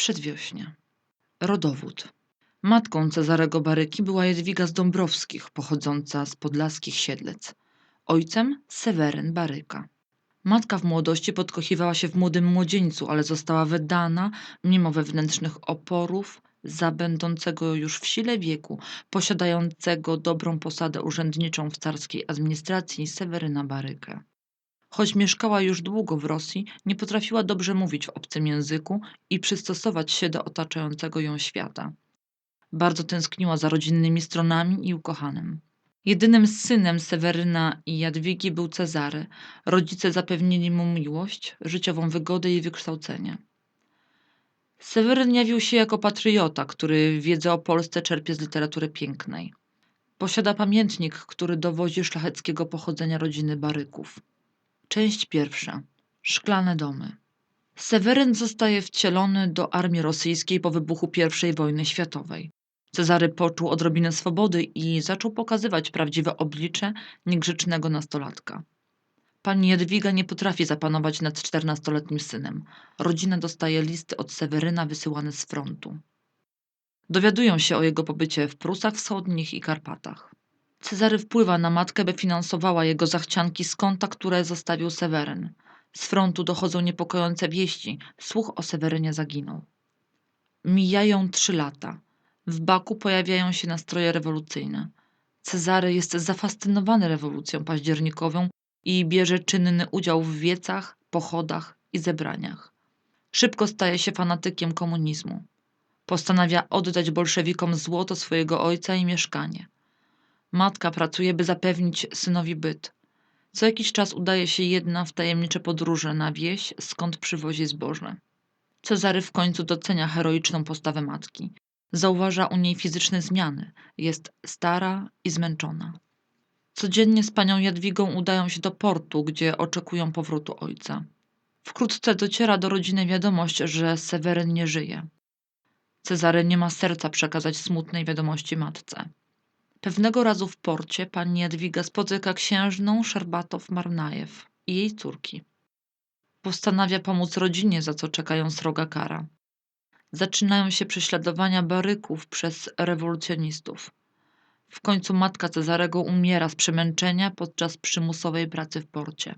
Przedwiośnie. Rodowód. Matką Cezarego Baryki była Jadwiga z Dąbrowskich, pochodząca z podlaskich Siedlec. Ojcem Seweryn Baryka. Matka w młodości podkochiwała się w młodym młodzieńcu, ale została wydana, mimo wewnętrznych oporów, za będącego już w sile wieku, posiadającego dobrą posadę urzędniczą w carskiej administracji Seweryna Barykę. Choć mieszkała już długo w Rosji, nie potrafiła dobrze mówić w obcym języku i przystosować się do otaczającego ją świata. Bardzo tęskniła za rodzinnymi stronami i ukochanym. Jedynym synem Seweryna i Jadwigi był Cezary. Rodzice zapewnili mu miłość, życiową wygodę i wykształcenie. Seweryn jawił się jako patriota, który wiedzę o Polsce czerpie z literatury pięknej. Posiada pamiętnik, który dowodzi szlacheckiego pochodzenia rodziny Baryków. Część pierwsza. Szklane domy. Seweryn zostaje wcielony do armii rosyjskiej po wybuchu I wojny światowej. Cezary poczuł odrobinę swobody i zaczął pokazywać prawdziwe oblicze niegrzecznego nastolatka. Pani Jadwiga nie potrafi zapanować nad czternastoletnim synem. Rodzina dostaje listy od Seweryna wysyłane z frontu. Dowiadują się o jego pobycie w Prusach Wschodnich i Karpatach. Cezary wpływa na matkę, by finansowała jego zachcianki z konta, które zostawił Seweryn. Z frontu dochodzą niepokojące wieści. Słuch o Sewerynie zaginął. Mijają trzy lata. W Baku pojawiają się nastroje rewolucyjne. Cezary jest zafascynowany rewolucją październikową i bierze czynny udział w wiecach, pochodach i zebraniach. Szybko staje się fanatykiem komunizmu. Postanawia oddać bolszewikom złoto swojego ojca i mieszkanie. Matka pracuje, by zapewnić synowi byt. Co jakiś czas udaje się jedna w tajemnicze podróże na wieś, skąd przywozi zboże. Cezary w końcu docenia heroiczną postawę matki. Zauważa u niej fizyczne zmiany. Jest stara i zmęczona. Codziennie z panią Jadwigą udają się do portu, gdzie oczekują powrotu ojca. Wkrótce dociera do rodziny wiadomość, że Seweryn nie żyje. Cezary nie ma serca przekazać smutnej wiadomości matce. Pewnego razu w porcie pani Jadwiga spotyka księżną Szerbatow-Marnajew i jej córki. Postanawia pomóc rodzinie, za co czekają sroga kara. Zaczynają się prześladowania baryków przez rewolucjonistów. W końcu matka Cezarego umiera z przemęczenia podczas przymusowej pracy w porcie.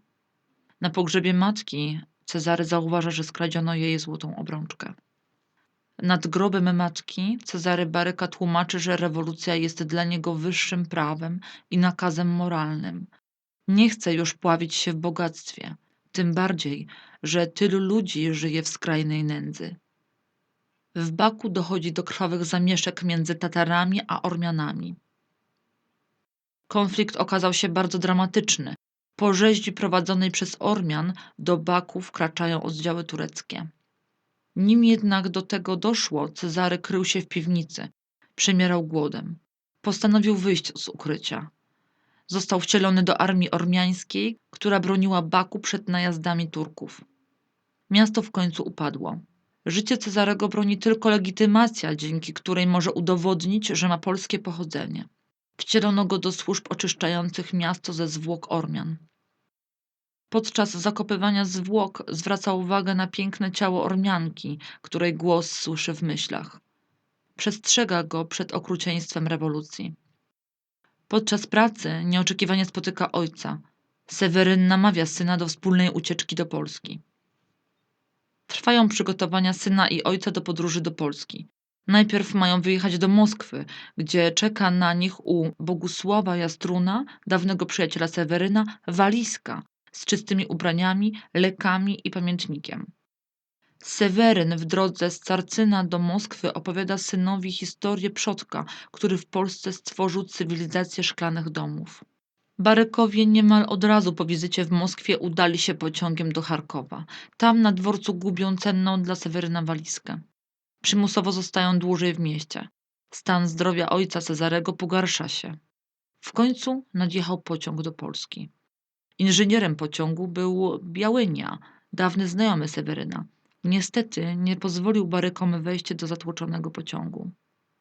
Na pogrzebie matki Cezary zauważa, że skradziono jej złotą obrączkę. Nad grobem matki Cezary Baryka tłumaczy, że rewolucja jest dla niego wyższym prawem i nakazem moralnym. Nie chce już pławić się w bogactwie, tym bardziej, że tylu ludzi żyje w skrajnej nędzy. W Baku dochodzi do krwawych zamieszek między Tatarami a Ormianami. Konflikt okazał się bardzo dramatyczny. Po rzeźbi prowadzonej przez Ormian do Baku wkraczają oddziały tureckie. Nim jednak do tego doszło, Cezary krył się w piwnicy. Przemierał głodem. Postanowił wyjść z ukrycia. Został wcielony do armii ormiańskiej, która broniła Baku przed najazdami Turków. Miasto w końcu upadło. Życie Cezarego broni tylko legitymacja, dzięki której może udowodnić, że ma polskie pochodzenie. Wcielono go do służb oczyszczających miasto ze zwłok Ormian. Podczas zakopywania zwłok zwraca uwagę na piękne ciało Ormianki, której głos słyszy w myślach. Przestrzega go przed okrucieństwem rewolucji. Podczas pracy nieoczekiwanie spotyka ojca. Seweryn namawia syna do wspólnej ucieczki do Polski. Trwają przygotowania syna i ojca do podróży do Polski. Najpierw mają wyjechać do Moskwy, gdzie czeka na nich u Bogusława Jastruna, dawnego przyjaciela Seweryna, walizka z czystymi ubraniami, lekami i pamiętnikiem. Seweryn w drodze z Carcyna do Moskwy opowiada synowi historię przodka, który w Polsce stworzył cywilizację szklanych domów. Barykowie niemal od razu po wizycie w Moskwie udali się pociągiem do Charkowa. Tam na dworcu gubią cenną dla Seweryna walizkę. Przymusowo zostają dłużej w mieście. Stan zdrowia ojca Cezarego pogarsza się. W końcu nadjechał pociąg do Polski. Inżynierem pociągu był Białynia, dawny znajomy Seweryna. Niestety nie pozwolił Barykom wejść do zatłoczonego pociągu.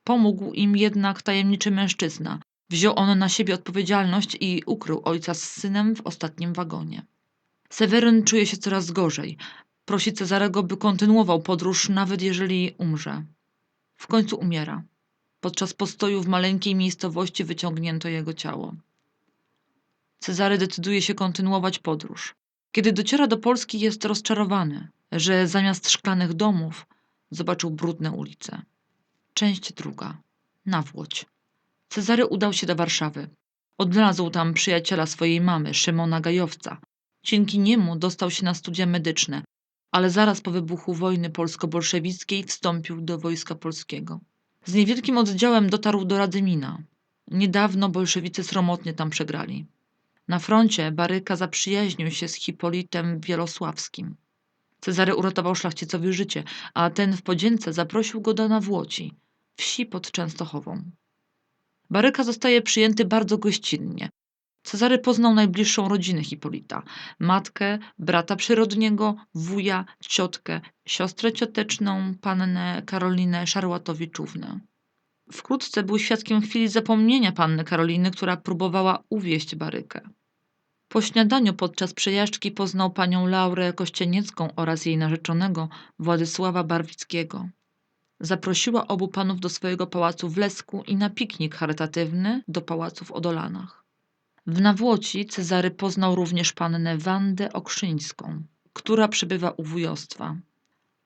Pomógł im jednak tajemniczy mężczyzna. Wziął on na siebie odpowiedzialność i ukrył ojca z synem w ostatnim wagonie. Seweryn czuje się coraz gorzej. Prosi Cezarego, by kontynuował podróż, nawet jeżeli umrze. W końcu umiera. Podczas postoju w maleńkiej miejscowości wyciągnięto jego ciało. Cezary decyduje się kontynuować podróż. Kiedy dociera do Polski, jest rozczarowany, że zamiast szklanych domów zobaczył brudne ulice. Część druga. Nawłoć. Cezary udał się do Warszawy. Odnalazł tam przyjaciela swojej mamy, Szymona Gajowca. Dzięki niemu dostał się na studia medyczne, ale zaraz po wybuchu wojny polsko-bolszewickiej wstąpił do Wojska Polskiego. Z niewielkim oddziałem dotarł do Radymina. Niedawno bolszewicy sromotnie tam przegrali. Na froncie Baryka zaprzyjaźnił się z Hipolitem Wielosławskim. Cezary uratował szlachcicowi życie, a ten w podzięce zaprosił go do Nawłoci, wsi pod Częstochową. Baryka zostaje przyjęty bardzo gościnnie. Cezary poznał najbliższą rodzinę Hipolita, matkę, brata przyrodniego, wuja, ciotkę, siostrę cioteczną, pannę Karolinę Szarłatowiczównę. Wkrótce był świadkiem chwili zapomnienia panny Karoliny, która próbowała uwieść Barykę. Po śniadaniu podczas przejażdżki poznał panią Laurę Kościeniecką oraz jej narzeczonego Władysława Barwickiego. Zaprosiła obu panów do swojego pałacu w Lesku i na piknik charytatywny do pałacu w Odolanach. W Nawłoci Cezary poznał również pannę Wandę Okrzyńską, która przybywa u wujostwa.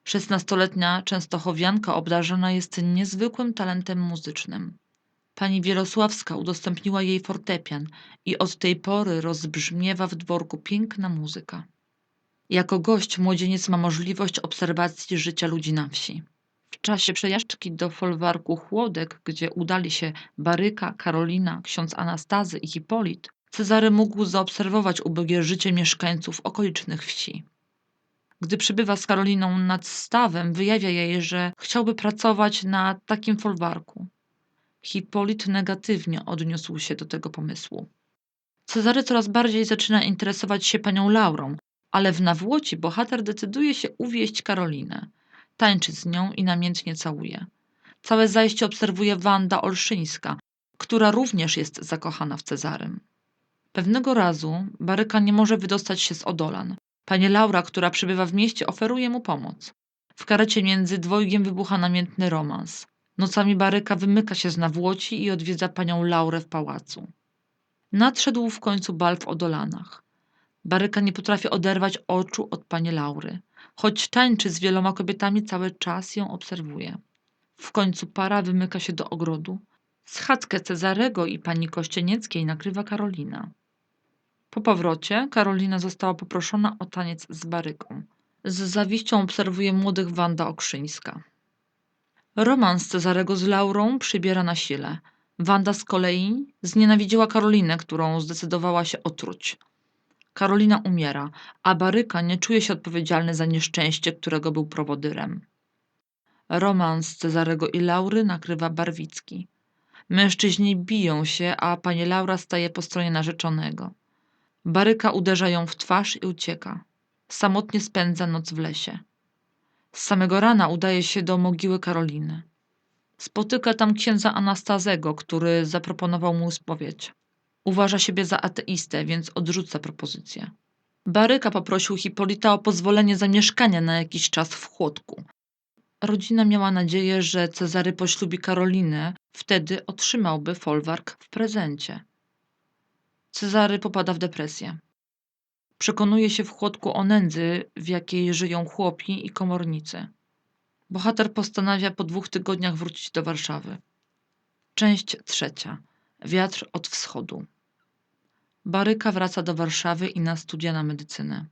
Szesnastoletnia częstochowianka obdarzona jest niezwykłym talentem muzycznym. Pani Wielosławska udostępniła jej fortepian i od tej pory rozbrzmiewa w dworku piękna muzyka. Jako gość młodzieniec ma możliwość obserwacji życia ludzi na wsi. W czasie przejażdżki do folwarku Chłodek, gdzie udali się Baryka, Karolina, ksiądz Anastazy i Hipolit, Cezary mógł zaobserwować ubogie życie mieszkańców okolicznych wsi. Gdy przybywa z Karoliną nad stawem, wyjawia jej, że chciałby pracować na takim folwarku. Hipolit negatywnie odniósł się do tego pomysłu. Cezary coraz bardziej zaczyna interesować się panią Laurą, ale w Nawłoci bohater decyduje się uwieść Karolinę. Tańczy z nią i namiętnie całuje. Całe zajście obserwuje Wanda Olszyńska, która również jest zakochana w Cezarym. Pewnego razu Baryka nie może wydostać się z Odolan. Pani Laura, która przybywa w mieście, oferuje mu pomoc. W karecie między dwojgiem wybucha namiętny romans. Nocami Baryka wymyka się z Nawłoci i odwiedza panią Laurę w pałacu. Nadszedł w końcu bal w Odolanach. Baryka nie potrafi oderwać oczu od pani Laury. Choć tańczy z wieloma kobietami, cały czas ją obserwuje. W końcu para wymyka się do ogrodu. Schadzkę Cezarego i pani Kościenieckiej nakrywa Karolina. Po powrocie Karolina została poproszona o taniec z Baryką. Z zawiścią obserwuje młodych Wanda Okrzyńska. Romans Cezarego z Laurą przybiera na sile. Wanda z kolei znienawidziła Karolinę, którą zdecydowała się otruć. Karolina umiera, a Baryka nie czuje się odpowiedzialny za nieszczęście, którego był prowodyrem. Romans Cezarego i Laury nakrywa Barwicki. Mężczyźni biją się, a pani Laura staje po stronie narzeczonego. Baryka uderza ją w twarz i ucieka. Samotnie spędza noc w lesie. Z samego rana udaje się do mogiły Karoliny. Spotyka tam księdza Anastazego, który zaproponował mu spowiedź. Uważa siebie za ateistę, więc odrzuca propozycję. Baryka poprosił Hipolita o pozwolenie zamieszkania na jakiś czas w chłodku. Rodzina miała nadzieję, że Cezary poślubi Karolinę, wtedy otrzymałby folwark w prezencie. Cezary popada w depresję. Przekonuje się w chłodku o nędzy, w jakiej żyją chłopi i komornicy. Bohater postanawia po dwóch tygodniach wrócić do Warszawy. Część trzecia. Wiatr od wschodu. Baryka wraca do Warszawy i na studia na medycynę.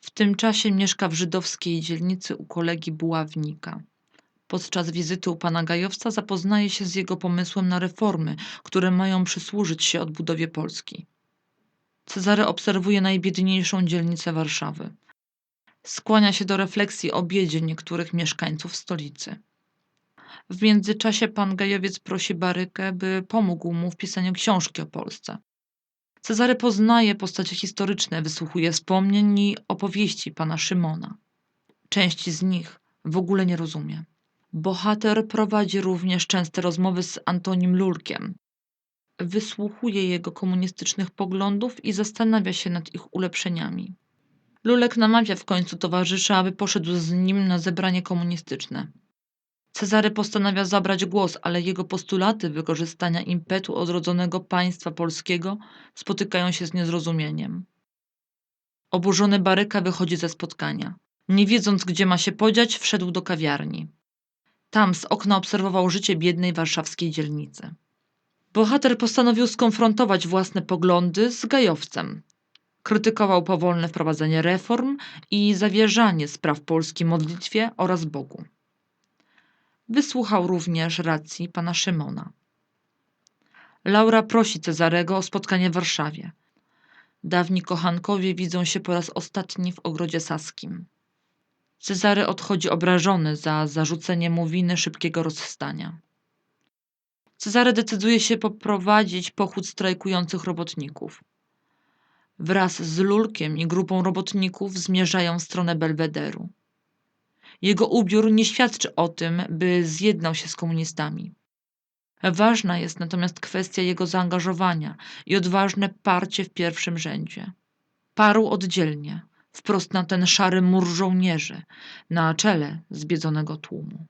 W tym czasie mieszka w żydowskiej dzielnicy u kolegi Buławnika. Podczas wizyty u pana Gajowca zapoznaje się z jego pomysłem na reformy, które mają przysłużyć się odbudowie Polski. Cezary obserwuje najbiedniejszą dzielnicę Warszawy. Skłania się do refleksji o biedzie niektórych mieszkańców stolicy. W międzyczasie pan Gajowiec prosi Barykę, by pomógł mu w pisaniu książki o Polsce. Cezary poznaje postacie historyczne, wysłuchuje wspomnień i opowieści pana Szymona. Części z nich w ogóle nie rozumie. Bohater prowadzi również częste rozmowy z Antonim Lurkiem. Wysłuchuje jego komunistycznych poglądów i zastanawia się nad ich ulepszeniami. Lulek namawia w końcu towarzysza, aby poszedł z nim na zebranie komunistyczne. Cezary postanawia zabrać głos, ale jego postulaty wykorzystania impetu odrodzonego państwa polskiego spotykają się z niezrozumieniem. Oburzony Baryka wychodzi ze spotkania. Nie wiedząc, gdzie ma się podziać, wszedł do kawiarni. Tam z okna obserwował życie biednej warszawskiej dzielnicy. Bohater postanowił skonfrontować własne poglądy z gajowcem. Krytykował powolne wprowadzenie reform i zawierzanie spraw Polski modlitwie oraz Bogu. Wysłuchał również racji pana Szymona. Laura prosi Cezarego o spotkanie w Warszawie. Dawni kochankowie widzą się po raz ostatni w ogrodzie saskim. Cezary odchodzi obrażony za zarzucenie mu winy szybkiego rozstania. Cezary decyduje się poprowadzić pochód strajkujących robotników. Wraz z Lulkiem i grupą robotników zmierzają w stronę Belwederu. Jego ubiór nie świadczy o tym, by zjednał się z komunistami. Ważna jest natomiast kwestia jego zaangażowania i odważne parcie w pierwszym rzędzie. Parł oddzielnie, wprost na ten szary mur żołnierzy, na czele zbiedzonego tłumu.